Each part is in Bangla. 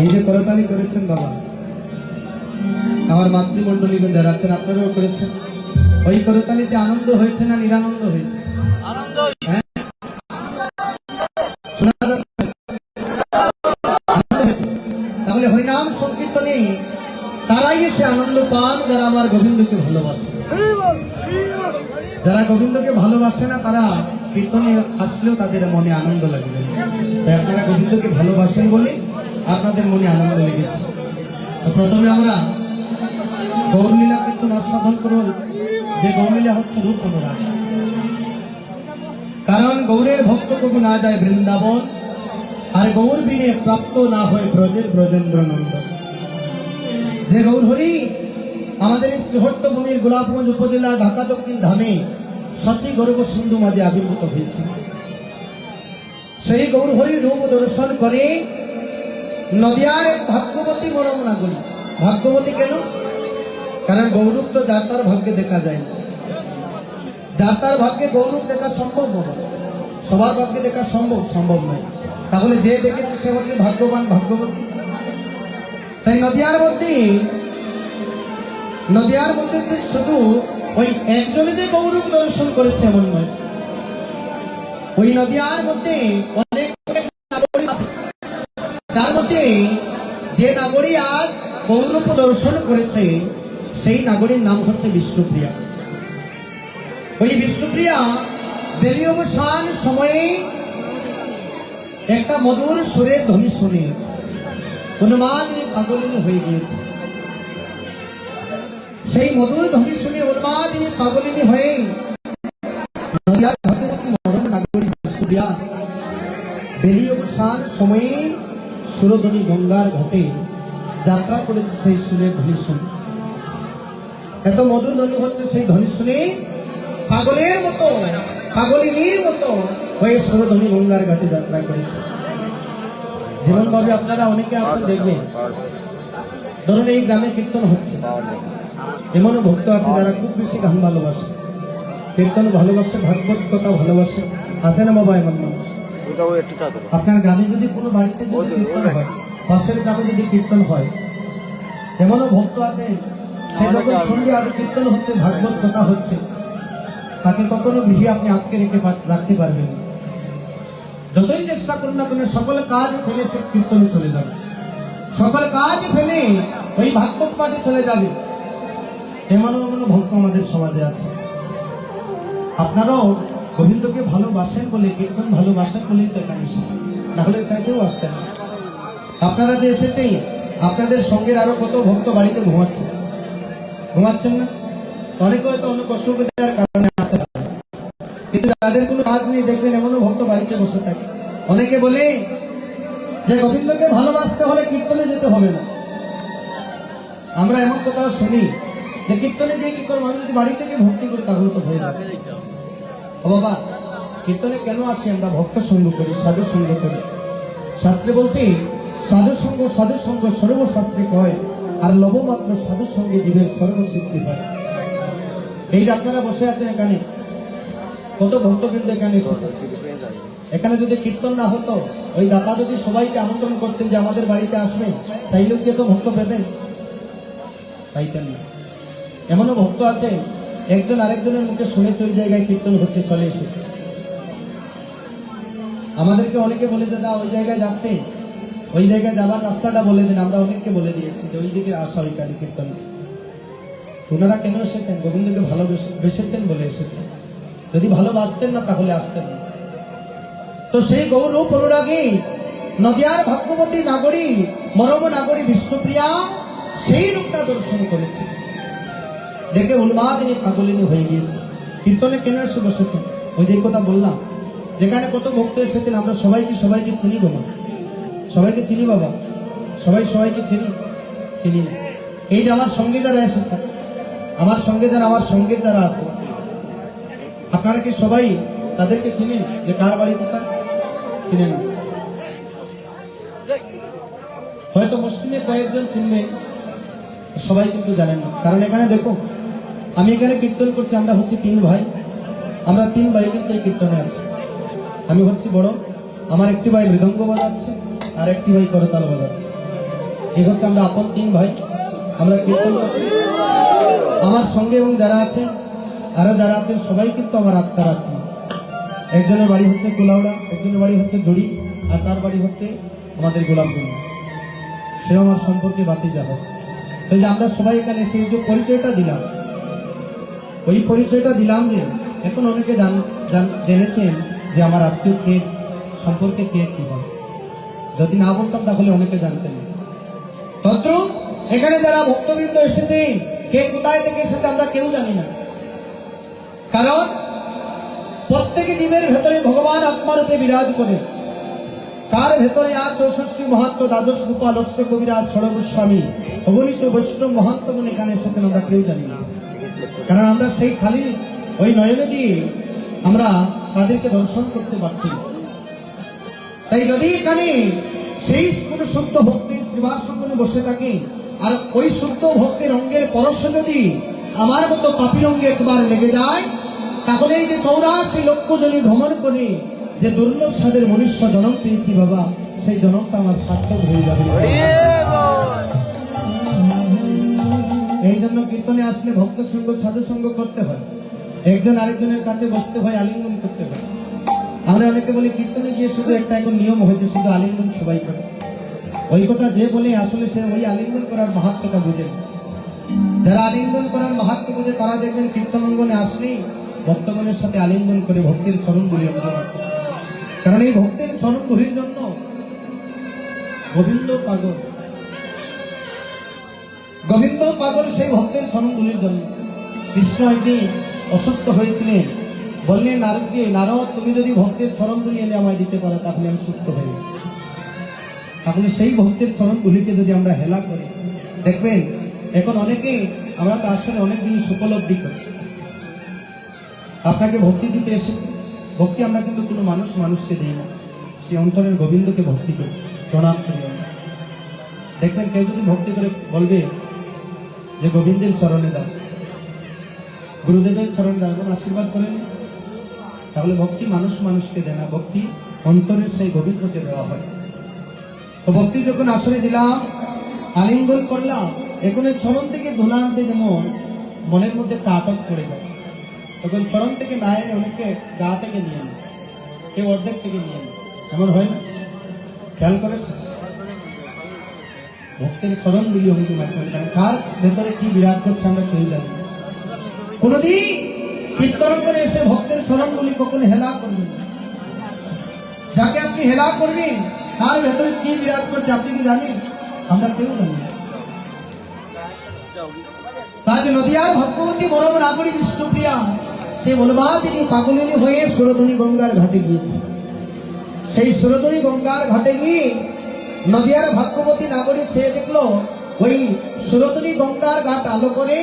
এই যে করতালি করেছেন বাবা, আমার মাতৃমণ্ডলীগণ যারা আছেন, আপনারাও করেছেন। ওই করতালিতে আনন্দ হয়েছে না নিরানন্দ হয়েছে? তাহলে হরিনাম সংকীর্তনে তারাই এসে আনন্দ পান যারা আমার গোবিন্দকে ভালোবাসে। যারা গোবিন্দকে ভালোবাসে না, তারা কীর্তনে আসলেও তাদের মনে আনন্দ লাগবে তাই আপনারা গোবিন্দকে ভালোবাসেন বলে আপনাদের মনে আনন্দ লেগেছে। প্রথমে আমরা গৌরলীলা কীর্তন আস্বাদন করব, যে গৌরলীলা হচ্ছে রূপ অনুরাগ কারণ গৌরের ভক্ত কবু না যায় বৃন্দাবন, আর গৌর বিনে প্রাপ্ত না হয় ব্রজের ব্রজেন্দ্র নন্দন যে গৌর হরি আমাদের এই শ্রীহট্ট ভূমির গোলাপগঞ্জ উপজেলা ঢাকা দক্ষিণ ধামে সচি গর্ব সিন্ধু মাঝে আবির্ভূত হয়েছে। সেই গৌর হরির রূপ দর্শন করে নদিয়ার ভাগ্যবতী মরমনা গুলি ভাগ্যবতী কেন? কারণ গৌরব তো যার তার ভাগ্যে দেখা যায় না। যার তার ভাগ্যে গৌরব দেখা সম্ভব নয়। সবার ভাগ্যে দেখা সম্ভব সম্ভব নয়। তাহলে যে দেখেছে সে হচ্ছে ভাগ্যবান ভাগ্যবতী। তাই নদিয়ার মধ্যে নদিয়ার মধ্যে শুধু ওই একজনে যে গৌরব দর্শন করেছে এমন নয়। ওই নদিয়ার মধ্যে তার মধ্যে যে নাগরী আর গৌরব দর্শন করেছে, সেই নাগরীর নাম হচ্ছে বিষ্ণুপ্রিয়া। ওই বিষ্ণুপ্রিয়া দেরি অবসান সময়ে একটা মধুর সুরের ধ্বনি শুনে উন্মাদিনী পাগলিনী হয়ে গিয়েছে। সেই মধুর ধ্বনি শুনে উন্মাদিনী পাগলিনী হয়ে সুরধ্বনি গঙ্গার যাত্রা করেছে পাগলের মতো, পাগলিনীর মতো হয়ে সুরধ্বনি গঙ্গার ঘাটে যাত্রা করেছে। আপনারা অনেকে আছেন দেখবেন। ধরুন এই গ্রামে কীর্তন হচ্ছে। এমনও ভক্ত আছে যারা খুব বেশি গান ভালোবাসে। কীর্তন ভালোবাসে ভাগবত কথা ভালোবাসে আছে না বাবা এমন মানুষ? আপনার গ্রামে যদি কোনো বাড়িতে যদি কীর্তন হয় পাশের গ্রামে যদি কীর্তন হয় এমনও ভক্ত আছে সে যখন শুনবে আর কীর্তন হচ্ছে ভাগবত কথা হচ্ছে তাকে কখনো গৃহে আপনি আটকে রেখে রাখতে পারবেন না। যতই চেষ্টা করুন না কেন সকল কাজ ফেলে সে কীর্তনে চলে যাবে। সকল কাজ ফেলে ওই ভাগবত পাঠে চলে যাবে। এমনও ভক্ত আমাদের সমাজে আছে। আপনারাও গোবিন্দকে ভালোবাসেন বলে, কীর্তন ভালোবাসেন বলেই তো এখানে এসেছেন। নাহলে এখানে কেউ আসতেন আপনারা যে এসেছেন আপনাদের সঙ্গের আরও কত ভক্ত বাড়িতে ঘুমাচ্ছে ঘুমাচ্ছেন না? অনেকে হয়তো অনেক অসুবিধার কারণে আসতে পারে। কিন্তু যাদের কোনো কাজ নেই, দেখবেন এমনও ভক্ত বাড়িতে বসে থাকে। অনেকে বলে যে, গোবিন্দকে ভালোবাসতে হলে কীর্তনে যেতে হবে না। আমরা এমন কোথাও শুনি। কীর্তনে দিয়ে কি করব? আমি যদি বাড়ি থেকে ভক্তি করি, তাহলে তো হয়ে যাবে। ও বাবা, কীর্তনে কেন আসি আমরা? ভক্ত সঙ্গ করি, সাধু সঙ্গ করি। শাস্ত্রে বলছি, সাধু সঙ্গ সাধু সঙ্গ, সর্বশাস্ত্রে কয়, আর লবমাত্র সাধু সঙ্গে জীবের সর্বসিদ্ধি হয়। এই যে আপনারা বসে আছেন এখানে, কত ভক্তবৃন্দ এখানে এসেছে। এখানে যদি কীর্তন না হতো, ওই দাতা যদি সবাইকে আমন্ত্রণ করতেন যে আমাদের বাড়িতে আসবেন চাইলেও কি তো ভক্ত পেতেন? পাইতেন না। এমনও ভক্ত আছে, একজন আরেকজনের মুখে শুনেছে ওই জায়গায় কীর্তন হচ্ছে, চলে এসেছে। আমাদেরকে অনেকে বলে যে দা ওই জায়গায় যাচ্ছে। ওই জায়গায় যাবার রাস্তাটা বলে দিন, আমরা অনেককে বলে দিয়েছি যে ওই দিকে আসা, ওই কালী কীর্তন। ওনারা কেন এসেছেন? গোবিন্দকে ভালোবেসেছেন বলে এসেছেন। যদি ভালোবাসতেন না, তাহলে আসতেন না। তো সেই গৌরব অনুরাগী, নদিয়ার ভাগ্যবতী নাগরী, মরম নাগরী বিষ্ণুপ্রিয়া, সেই রূপটা দর্শন করেছে দেখে উন্মাদিনী পাগলিনী হয়ে গিয়েছে। কীর্তনে কেন এসে বসেছেন ওই যে কথা বললাম। যেখানে কত ভক্ত এসেছেন, আমরা সবাইকে সবাইকে চিনি বাবা সবাইকে চিনি বাবা। সবাই সবাইকে চিনি। চিনি না। এই যে আমার সঙ্গে যারা এসেছে, আমার সঙ্গে যারা, আমার সঙ্গের যারা আছে, আপনারা কি সবাই তাদেরকে চিনেন যে কার বাড়ি কোথায়? চিনেন না। হয়তো মুসলিমে কয়েকজন চিনবেন সবাই কিন্তু জানেন না। কারণ এখানে দেখো আমি এখানে কীর্তন করছি, আমরা হচ্ছে তিন ভাই। আমরা তিন ভাই কিন্তু এই কীর্তনে আছি। আমি হচ্ছি বড়, আমার একটি ভাই মৃদঙ্গ বাজাচ্ছে আর একটি ভাই করতাল বাজাচ্ছে এই হচ্ছে আমরা আপন তিন ভাই। আমরা কীর্তন করছি। আমার সঙ্গে এবং যারা আছেন, আরও যারা আছেন, সবাই কিন্তু আমার আত্মার আত্মা। একজনের বাড়ি হচ্ছে কুলাউড়া, একজনের বাড়ি হচ্ছে জড়ি, আর তার বাড়ি হচ্ছে আমাদের গোলাপগঞ্জ। সে আমার সম্পর্কে বাতি যাবে। তো এই যে আমরা সবাই এখানে সেই যে পরিচয়টা দিলাম ওই পরিচয়টা দিলাম যে এখন অনেকে জান, জান- জেনেছেন যে আমার আত্মীয় কে, সম্পর্কে কে কি হয়। যদি না বলতাম তাহলে অনেকে জানতেন এখানে যারা ভক্তবৃন্দ এসেছেন কে কোথায় থেকে এসেছে আমরা কেউ জানি না। কারণ প্রত্যেকে জীবের ভেতরে ভগবান আত্মারূপে বিরাজ করে। তার ভেতরে আজ চৌষষ্ঠী মহাত্ম, দ্বাদশ গোপাল অষ্ট কবিরাজ সরগোস্বামী অগণিত বৈষ্ণব মহাত্মগুণ এখানে এসেছেন আমরা কেউ জানি না। কারণ আমরা সেই খালি ওই নয়নে দিয়ে আমরা তাদেরকে দর্শন করতে পারছি তাই যদি এখানে সেই কোনো শুদ্ধ ভক্তি শ্রীবাসনে বসে থাকে, আর ওই শুদ্ধ ভক্তির অঙ্গের পরশ যদি আমার মতো পাপি রঙ্গে একবার লেগে যায়, তাহলে এই যে চৌরাশি লক্ষ জনে ভ্রমণ করে যে দুর্লভ সাদের মনুষ্য জনম পেয়েছি বাবা, সেই জনমটা আমার সার্থক হয়ে যাবে। এই জন্য কীর্তনে আসলে ভক্ত সঙ্গ, সাধু সঙ্গ করতে হয়। একজন আরেকজনের কাছে বসতে হয়, আলিঙ্গন করতে হয়। আমরা অনেকে বলি, কীর্তনে গিয়ে শুধু একটা এখন নিয়ম হয়েছে, শুধু আলিঙ্গন সবাই করে। ওই কথা যে বলে, আসলে সে ওই আলিঙ্গন করার মাহাত্মটা বুঝে যারা আলিঙ্গন করার মাহাত্ম বুঝে, তারা দেখবেন কীর্তন অঙ্গনে আসলেই ভক্তগণের সাথে আলিঙ্গন করে ভক্তির স্মরণ চরণ গুলি কারণ এই ভক্তির চরণ গুলির জন্য গোবিন্দ পাগল। গোবিন্দ পাগল সেই ভক্তের চরণগুলির জন্য। কৃষ্ণ একদিন অসুস্থ হয়েছিলেন। বললেন, নারদকে, নারদ, তুমি যদি ভক্তের চরণগুলি এনে আমায় দিতে পারো, তাহলে আমি সুস্থ হয়ে। তাহলে সেই ভক্তের চরণগুলিকে যদি আমরা হেলা করি, দেখবেন, এখন অনেকে আমরা তো আসলে অনেক জিনিস উপলব্ধি করি। আপনাকে ভক্তি দিতে এসেছি। ভক্তি আমরা কিন্তু কোনো মানুষ মানুষকে দিই না। সেই অন্তরের গোবিন্দকে ভক্তি করি, প্রণাম করি দেখবেন, কেউ যদি ভক্তি করে বলবে যে গোবিন্দের চরণে দাও। গুরুদেবের চরণে দাও এবং আশীর্বাদ করেন তাহলে ভক্তি মানুষ মানুষকে দেয় না, ভক্তি অন্তরের সেই গোবিন্দকে দেওয়া হয়। তো ভক্তি যখন আসলে দিলাম, আলিঙ্গন করলাম এখন চরণ থেকে ধুলা আনতে যেমন মনের মধ্যে একটা আটক পড়ে যায়। তখন চরণ থেকে না এনে অনেকে গা থেকে নিয়ে নেয় কেউ অর্ধেক থেকে নিয়ে নেয় এমন হয় না? খেয়াল করেছে ভক্তের চরণ গুলি অঙ্কিত মাধ্যমে কারণ কার ভেতরে কি বিরাজ করছে আমরা কেউ জানি। কোনদিন কীর্তন করে এসে ভক্তের স্মরণ গুলি কখনো হেলা করবেন যাকে আপনি হেলা করবেন তার ভেতরে কি বিরাজ করছে আপনি কি জানেন আমরা কেউ জানি। তাজ নদিয়ার ভক্তবতী বরম নাগরী বিষ্ণুপ্রিয়া সে বলবা তিনি পাগলিনী হয়ে সুরধনী গঙ্গার ঘাটে গিয়েছে সেই সুরধনী গঙ্গার ঘাটে গিয়ে নদিয়ার ভাগ্যবতী নাগরিক সে দেখল, ওই সুরধনী গঙ্গার ঘাট আলো করে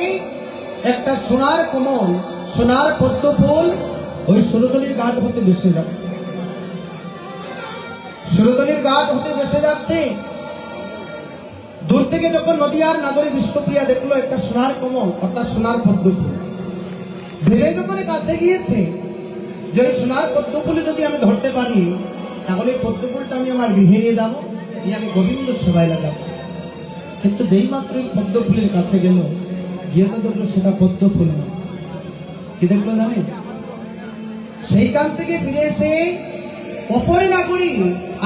একটা সোনার কমল, সোনার পদ্ম ফুল ওই সুরধনীর ঘাট হতে বেসে যাচ্ছে। সুরধনীর ঘাট হতে বেসে যাচ্ছে। দূর থেকে যখন নদিয়ার নাগরিক বিষ্ণুপ্রিয়া দেখল, একটা সোনার কমল, অর্থাৎ সোনার পদ্ম ফুল ভেবে যখন কাছে গিয়েছে, যে সোনার পদ্ম যদি আমি ধরতে পারি, তাহলে পদ্ম ফুলটা আমি আমার গৃহে নিয়ে যাব। নিয়ে আমি গোবিন্দ সেবায় লাগাবো কিন্তু যেই মাত্র এই পদ্ম ফুলের কাছে গেল, গিয়ে তো দেখল সেটা পদ্ম ফুল না। কি দেখল জানেন? সেইখান থেকে ফিরে এসে অপরে না করি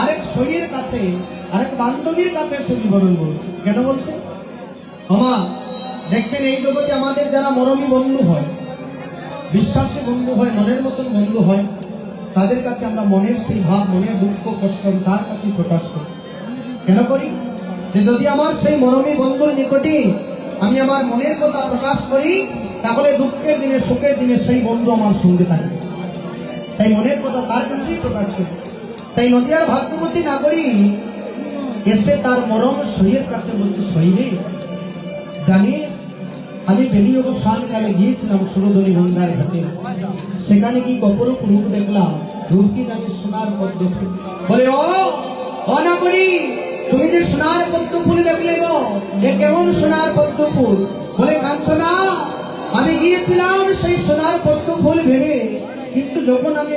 আরেক শরীরের কাছে, আরেক বান্ধবীর কাছে সে বিবরণ বলছে। কেন বলছে? আমা দেখবেন এই জগতে আমাদের যারা মরমী বন্ধু হয়, বিশ্বাসী বন্ধু হয়, মনের মতন বন্ধু হয়, তাদের কাছে আমরা মনের সেই ভাব, মনের দুঃখ, কষ্ট, তার কাছে প্রকাশ করি। কেন করি? যে যদি আমার সেই মরমী বন্ধুর নিকটে আমি আমার মনের কথা প্রকাশ করি, তাহলে দুঃখের দিনে, সুখের দিনে সেই বন্ধু আমার সঙ্গে থাকবে তাই মনের কথা তার কাছেই প্রকাশ করি। তাই নদিয়ার ভাগ্যবতী নাগরিক এসে তার মরম শরীরের কাছে বলতে শরীরে জানিস, আমি বেরিয়ে কালে গিয়েছিলাম সুরধনী গঙ্গার ঘাটে। সেখানে কি অপরূপ রূপ দেখলাম। রূপ কি জানি সোনার পদ্ম বলে ও অনাগরী তুমি যে সোনার পদ্ম ফুল দেখলে গো, এ কেমন সোনার পদ্ম ফুল? বলে না আমি গিয়েছিলাম সেই সোনার পদ্ম ফুল ভেবে কিন্তু যখন আমি